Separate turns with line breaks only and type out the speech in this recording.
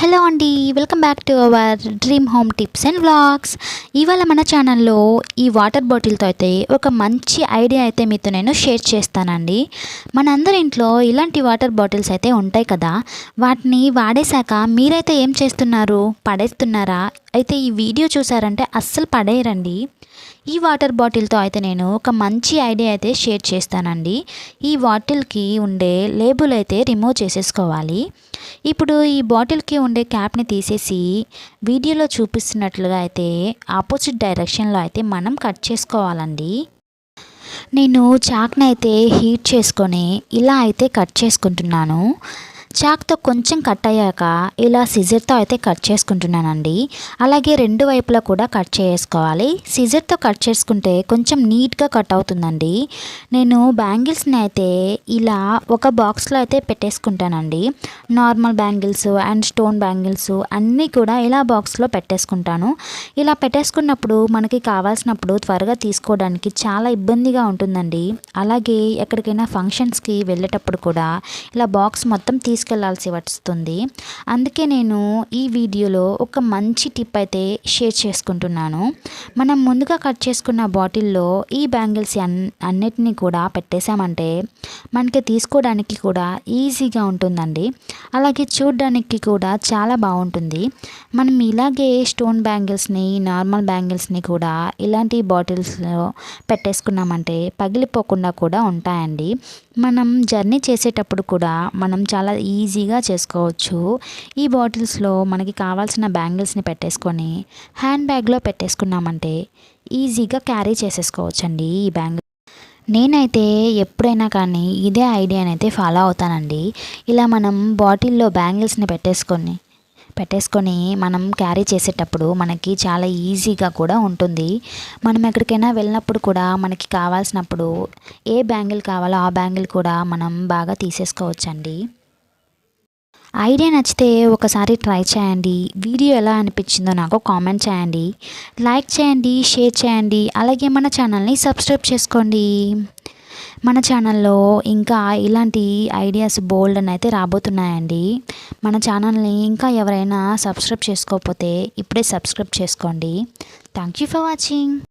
Hello అండి welcome back to our dream home tips and vlogs. ఇవాళ మన ఛానల్లో ఈ వాటర్ బాటిల్తో అయితే ఒక మంచి ఐడియా అయితే మీతో నేను షేర్ చేస్తానండి. మనందరి ఇంట్లో ఇలాంటి వాటర్ బాటిల్స్ అయితే ఉంటాయి కదా వాటిని వాడేశాక మీరైతే ఏం చేస్తున్నారు? పడేస్తున్నారా? అయితే ఈ వీడియో చూసారంటే అస్సలు పడేయరండి. ఈ వాటర్ బాటిల్తో అయితే నేను ఒక మంచి ఐడియా అయితే షేర్ చేస్తానండి. ఈ బాటిల్కి ఉండే లేబుల్ అయితే రిమూవ్ చేసేసుకోవాలి. ఇప్పుడు ఈ బాటిల్కి ఉండే క్యాప్ని తీసేసి వీడియోలో చూపిస్తున్నట్లుగా అయితే ఆపోజిట్ డైరెక్షన్లో అయితే మనం కట్ చేసుకోవాలండి. నేను చాక్ని అయితే హీట్ చేసుకొని ఇలా అయితే కట్ చేసుకుంటున్నాను. చాక్తో కొంచెం కట్ అయ్యాక ఇలా సిజర్తో అయితే కట్ చేసుకుంటున్నానండి. అలాగే రెండు వైపులా కూడా కట్ చేసుకోవాలి. సిజర్తో కట్ చేసుకుంటే కొంచెం నీట్గా కట్ అవుతుందండి. నేను బ్యాంగిల్స్ని అయితే ఇలా ఒక బాక్స్లో అయితే పెట్టేసుకుంటానండి. Normal bangles and stone bangles అన్నీ కూడా ఇలా బాక్స్లో పెట్టేసుకుంటాను. ఇలా పెట్టేసుకున్నప్పుడు మనకి కావాల్సినప్పుడు త్వరగా తీసుకోవడానికి చాలా ఇబ్బందిగా ఉంటుందండి. అలాగే ఎక్కడికైనా ఫంక్షన్స్కి వెళ్ళేటప్పుడు కూడా ఇలా బాక్స్ మొత్తం తీసుకెళ్ళాల్సి వస్తుంది. అందుకే నేను ఈ వీడియోలో ఒక మంచి టిప్ అయితే షేర్ చేసుకుంటున్నాను. మనం ముందుగా కట్ చేసుకున్న బాటిల్లో ఈ బ్యాంగిల్స్ అన్ అన్నిటినీ కూడా పెట్టేశామంటే మనకి తీసుకోవడానికి కూడా ఈజీగా ఉంటుందండి. అలాగే చూడడానికి కూడా చాలా బాగుంటుంది. మనం ఇలాగే స్టోన్ బ్యాంగిల్స్ని నార్మల్ బ్యాంగిల్స్ని కూడా ఇలాంటి బాటిల్స్లో పెట్టేసుకున్నామంటే పగిలిపోకుండా కూడా ఉంటాయండి. మనం జర్నీ చేసేటప్పుడు కూడా మనం చాలా ఈజీగా చేసుకోవచ్చు. ఈ బాటిల్స్లో మనకి కావాల్సిన బ్యాంగిల్స్ని పెట్టేసుకొని హ్యాండ్ బ్యాగ్లో పెట్టేసుకున్నామంటే ఈజీగా క్యారీ చేసేసుకోవచ్చండి ఈ బ్యాంగిల్. నేనైతే ఎప్పుడైనా కానీ ఇదే ఐడియాని అయితే ఫాలో అవుతానండి. ఇలా మనం బాటిల్లో బ్యాంగిల్స్ని పెట్టేసుకొని పెట్టేసుకొని మనం క్యారీ చేసేటప్పుడు మనకి చాలా ఈజీగా కూడా ఉంటుంది. మనం ఎక్కడికైనా వెళ్ళినప్పుడు కూడా మనకి కావాల్సినప్పుడు ఏ బ్యాంగిల్ కావాలో ఆ బ్యాంగిల్ కూడా మనం బాగా తీసేసుకోవచ్చండి. ఐడియా నచ్చితే ఒకసారి ట్రై చేయండి. వీడియో ఎలా అనిపించిందో నాకు కామెంట్ చేయండి. లైక్ చేయండి షేర్ చేయండి. అలాగే మన ఛానల్ని సబ్స్క్రైబ్ చేసుకోండి. మన ఛానల్లో ఇంకా ఇలాంటి ఐడియాస్ బోల్డ్ అని అయితే రాబోతున్నాయండి. మన ఛానల్ని ఇంకా ఎవరైనా సబ్స్క్రైబ్ చేసుకోకపోతే ఇప్పుడే సబ్స్క్రైబ్ చేసుకోండి. Thank you for watching.